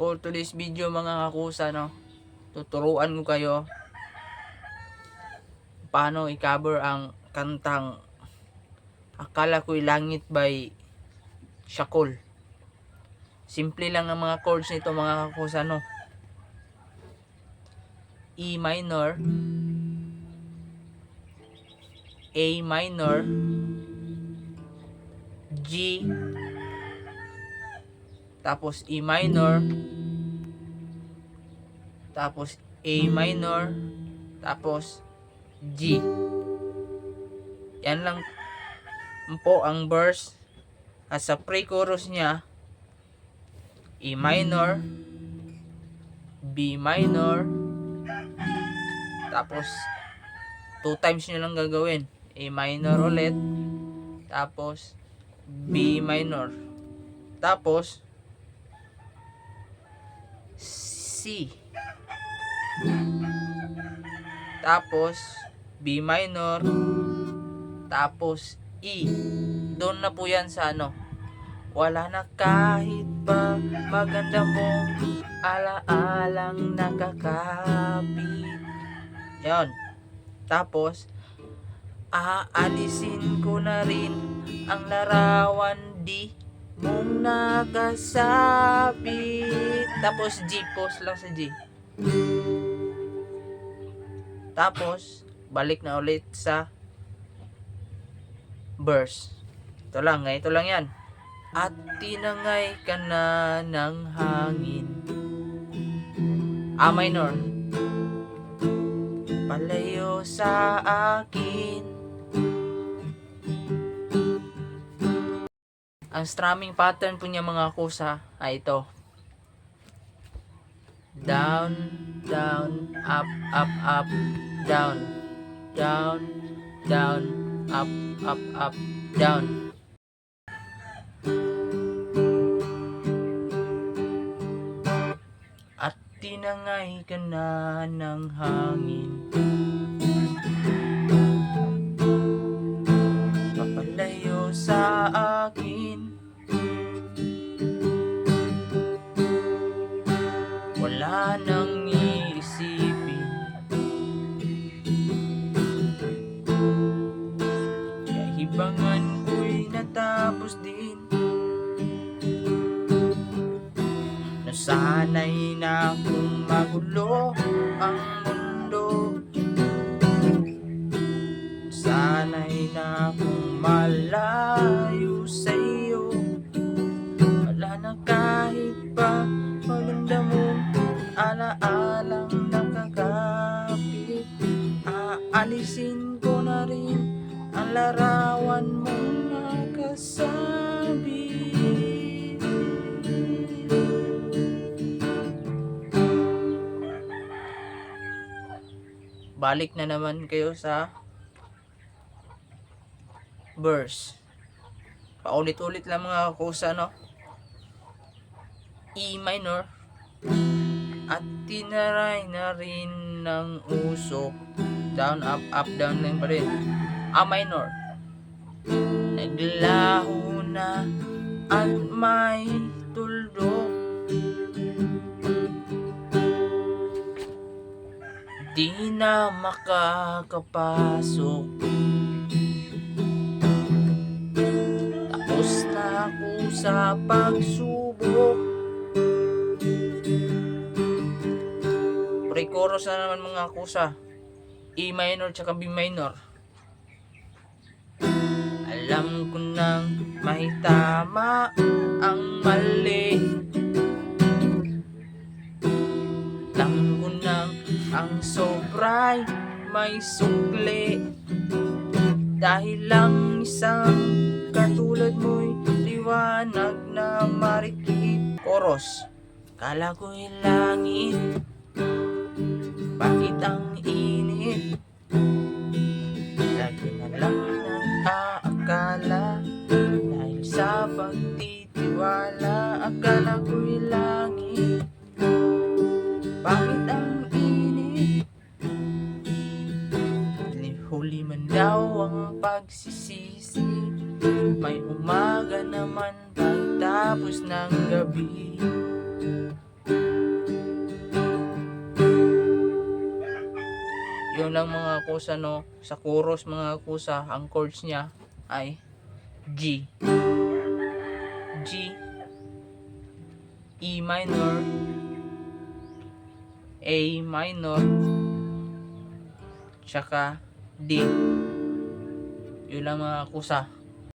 for today's video mga kakusa no? Tuturuan ko kayo paano i-cover ang kantang Akala ko'y langit by Shakol. Simple lang ang mga chords nito mga kakusa no? E minor A minor G tapos E minor. Tapos A minor. Tapos G. Yan lang po ang verse. At sa pre-chorus niya E minor B minor tapos two times nyo lang gagawin. A minor ulit tapos B minor. Tapos C. Tapos B minor. Tapos E. Doon na po yan sa ano. Wala na kahit pa maganda mong alaalang nakakapit yon tapos aalisin ko na rin ang larawan di mong nakasabit tapos G pause lang sa G. Tapos balik na ulit sa verse. Ito lang ganito lang yan. At tinangay ka na ng hangin. A minor. Palayo sa akin ang strumming pattern po niya mga kusa ay ito. Down down up up up. Down down down up up up. Down. At tinangay ka na ng hangin nang iisipin. Kahibangan ko'y natapos din. Nasanay na kung magulo ang mundo. Sanay na kung malayo sa'yo alaalang nakakapit Aalisin ko na rin ang larawan mong nakasabi Balik na naman kayo sa verse. Paulit-ulit lang mga kusa, no? E minor tinaray na rin ng usok down up up down lang pa rin. A minor. Naglaho na at may tuldok di na makakapasok. Tapos na ako sa pagsubok Pre-chorus na naman mga kusa. E minor tsaka B minor. Alam ko nang mahitama ang mali. Alam ko nang ang sobray may sukli. Dahil lang isang katulad mo'y liwanag na marikit. Chorus. Kala ko'y langit bakit ang init? Lagi na lang nag-aakala Dahil sa pagtitiwala Akala ko'y langit Bakit ang init? Huli man daw ang pagsisisi May umaga naman pagtapos ng gabi Yun lang mga kusa no. Sa chorus mga kusa, ang chords niya ay G. G. E minor. A minor. Tsaka D. Yun lang mga kusa.